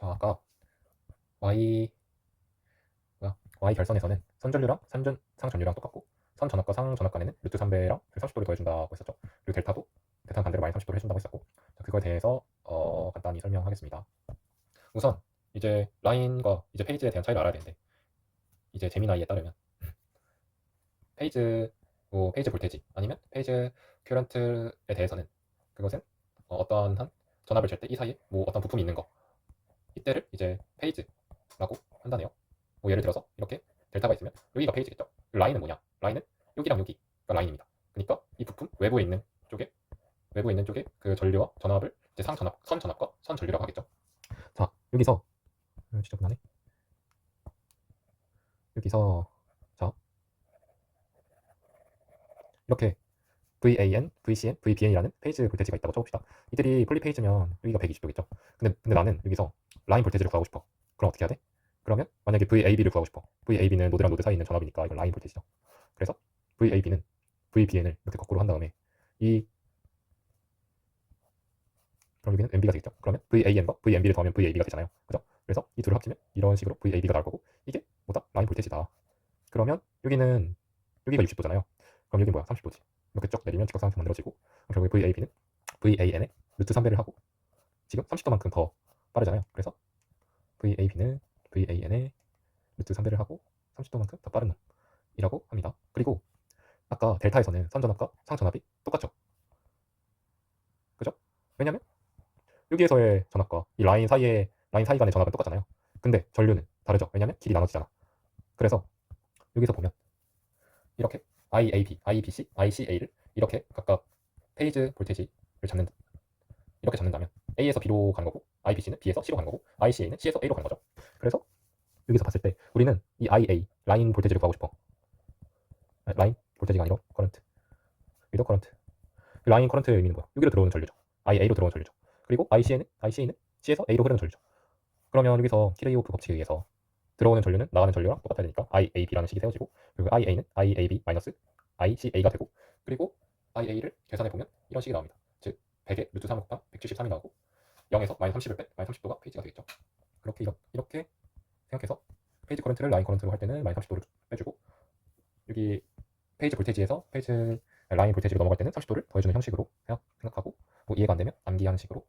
자, 아까 y 뭐야? y 결선에서는 선전류랑 선전 상전류랑 똑같고 선 전압과 상 전압 간에는 루트 3배랑 30도를 더해준다고 했었죠. 그리고 델타도 델타 반대로 마이너스 30도를 해준다고 했었고 자, 그거에 대해서 어, 간단히 설명하겠습니다. 우선 이제 라인과 이제 페이지에 대한 차이를 알아야 되는데 이제 제미나이에 따르면 페이지 뭐 페이지 볼테지 아니면 페이지 큐런트에 대해서는 그것은 어, 어떠한 한 전압을 잴 때 이 사이에 뭐 어떤 부품이 있는 거 페이지라고 한다네요. 뭐 예를 들어서 이렇게 델타가 있으면 여기가 페이지겠죠. 그 라인은 뭐냐? 라인은 여기랑 여기가 라인입니다. 그러니까 이 부품 외부에 있는 쪽에 외부에 있는 쪽에 그 전류와 전압을 이제 상 전압, 선 전압과 선 전류라고 하겠죠. 자 여기서 음, 지저분하네. 여기서 자 이렇게 VAN, VCN, VBN이라는 페이지 볼테지가 있다고 쳐봅시다. 이들이 폴리 페이지면 여기가 120도겠죠. 근데 근데 나는 여기서 라인 볼테지를 구하고 싶어. 그럼 어떻게 해야 돼? 그러면 만약에 VAB를 구하고 싶어. VAB는 노드랑 노드 사이에 있는 전압이니까 이건 라인 볼테지죠. 그래서 VAB는 VBN을 이렇게 거꾸로 한 다음에 이 그럼 여기는 MB가 되겠죠. 그러면 VAN과 VMB를 더하면 VAB가 되잖아요. 그죠? 그래서 이 둘을 합치면 이런 식으로 VAB가 나올 거고 이게 뭐다? 라인 볼테지다. 그러면 여기는 여기가 60도잖아요. 그럼 여기 뭐야? 30도지. 이렇게 쭉 내리면 직각삼각형 만들어지고 그럼 결국에 VAB는 VAN에 루트 3배를 하고 지금 30도만큼 더 빠르잖아요. 그래서 VAB는 VAN에 루트 3배를 하고 30도만큼 더 빠른 놈이라고 합니다. 그리고 아까 델타에서는 선전압과 상전압이 똑같죠. 그죠? 왜냐면 여기에서의 전압과 이 라인 사이에 라인 사이 간의 전압은 똑같잖아요. 근데 전류는 다르죠. 왜냐면 길이 나눠지잖아. 그래서 여기서 보면 이렇게 IAB, IBC, ICA를 이렇게 각각 페이지 볼테지를 잡는 이렇게 잡는다면 A에서 B로 가는 거고 IBC는 B에서 C로 가는 거고 ICA는 C에서 A로 가는 거죠. 그래서 여기서 봤을 때 우리는 이 IA 라인 볼테지를 구하고 싶어. 아, 라인 볼테지가 아니라 커런트. 위더 커런트. 라인 커런트의 의미는 뭐야? 여기로 들어오는 전류죠. IA로 들어오는 전류죠. 그리고 ICA는 ICA는 C에서 A로 흐르는 전류죠. 그러면 여기서 키레이오프 법칙에 의해서 들어오는 전류는 나가는 전류랑 똑같아야 되니까 IAB라는 식이 세워지고 그리고 IA는 IAB 마이너스 ICA가 되고 그리고 IA를 계산해 보면 이런 식이 나옵니다. 즉 100에 루트 3 곱한 173이 나오고 0에서 마이너스 30을 뺀 마이너스 30도가 페이지가 되겠죠. 그렇게 이렇게, 이렇게 생각해서 페이지 커런트를 라인 커런트로 할 때는 마이너스 30도를 빼주고 여기 페이지 볼테지에서 페이지 라인 볼테지로 넘어갈 때는 30도를 더해주는 형식으로 생각, 생각하고 뭐 이해가 안 되면 암기하는 식으로